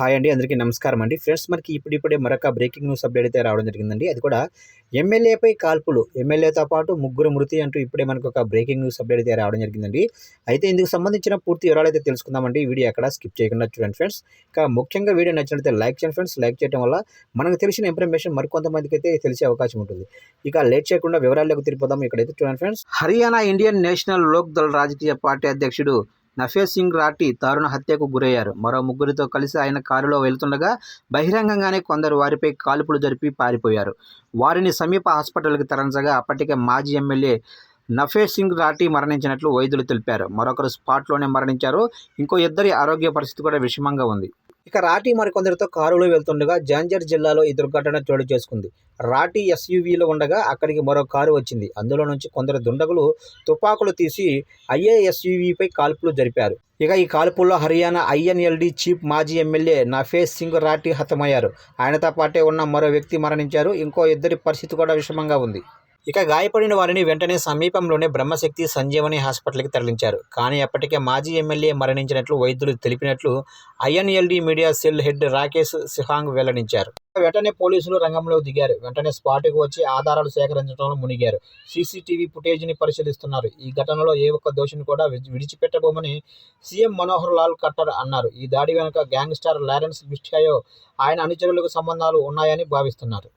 Hi అండి అందరికీ నమస్కారం అండి. ఫ్రెండ్స్ మనకి ఇప్పుడిప్పుడే మరొక బ్రేకింగ్ న్యూస్ అప్డేట్ అయితే రావడం జరిగిందండి. అది కూడా ఎమ్మెల్యేపై కాల్పులు. ఎమ్మెల్యేతో పాటు ముగ్గురు మృతి అంటూ ఇప్పుడే మనకు ఒక బ్రేకింగ్ న్యూస్ అప్డేట్ అయితే రావడం జరిగిందండి. అయితే ఇందుకు సంబంధించిన పూర్తి వివరాలు అయితే తెలుసుకుందామండి. వీడియో ఎక్కడ స్కిప్ చేయకుండా చూడండి ఫ్రెండ్స్. ఇంకా ముఖ్యంగా వీడియో నచ్చినట్లయితే లైక్ చేయండి ఫ్రెండ్స్. లైక్ చేయడం వల్ల మనకు తెలిసిన ఇన్ఫర్మేషన్ మరికొంతమందికి అయితే తెలిసే అవకాశం ఉంటుంది. ఇక లేట్ చేయకుండా వివరాల్లోకి తిరిగిపోదాం. ఇక్కడైతే చూడండి friends. Haryana Indian National Lok Dal రాజకీయ పార్టీ అధ్యక్షుడు నఫేజ్ సింగ్ రాఠీ దారుణ హత్యకు గురయ్యారు. మరో ముగ్గురితో కలిసి ఆయన కారులో వెళ్తుండగా బహిరంగంగానే కొందరు వారిపై కాల్పులు జరిపి పారిపోయారు. వారిని సమీప హాస్పిటల్కి తరలించగా అప్పటికే మాజీ ఎమ్మెల్యే నఫేజ్ సింగ్ రాఠీ మరణించినట్లు వైద్యులు తెలిపారు. మరొకరు స్పాట్లోనే మరణించారు. ఇంకో ఇద్దరి ఆరోగ్య పరిస్థితి కూడా విషమంగా ఉంది. ఇక రాఠీ మరికొందరితో కారులో వెళ్తుండగా జాంజర్ జిల్లాలో ఈ దుర్ఘటన చోటు చేసుకుంది. రాఠీ ఎస్యూవీలో ఉండగా అక్కడికి మరో కారు వచ్చింది. అందులో నుంచి కొందరు దుండగులు తుపాకులు తీసి ఐఏఎస్యూవీపై కాల్పులు జరిపారు. ఇక ఈ కాల్పుల్లో హర్యానా ఐఎన్ఎల్డి చీఫ్ మాజీ ఎమ్మెల్యే నఫేజ్ సింగ్ రాఠీ హతమయ్యారు. ఆయనతో పాటే ఉన్న మరో వ్యక్తి మరణించారు. ఇంకో ఇద్దరి పరిస్థితి కూడా విషమంగా ఉంది. ఇక గాయపడిన వారిని వెంటనే సమీపంలోనే బ్రహ్మశక్తి సంజీవని హాస్పిటల్కి తరలించారు. కానీ అప్పటికే మాజీ ఎమ్మెల్యే మరణించినట్లు వైద్యులు తెలిపినట్లు INLD media cell head Rakesh Sihag వెల్లడించారు. వెంటనే పోలీసులు రంగంలో దిగారు. వెంటనే స్పాట్కు వచ్చి ఆధారాలు సేకరించడంలో మునిగారు. సీసీటీవీ ఫుటేజ్ని పరిశీలిస్తున్నారు. ఈ ఘటనలో ఏ ఒక్క దోషిని కూడా విడిచిపెట్టబోమని సీఎం మనోహర్ లాల్ ఖట్టర్ అన్నారు. ఈ దాడి వెనుక గ్యాంగ్స్టార్ లారెన్స్ బిస్టాయో ఆయన అనుచరులకు సంబంధాలు ఉన్నాయని భావిస్తున్నారు.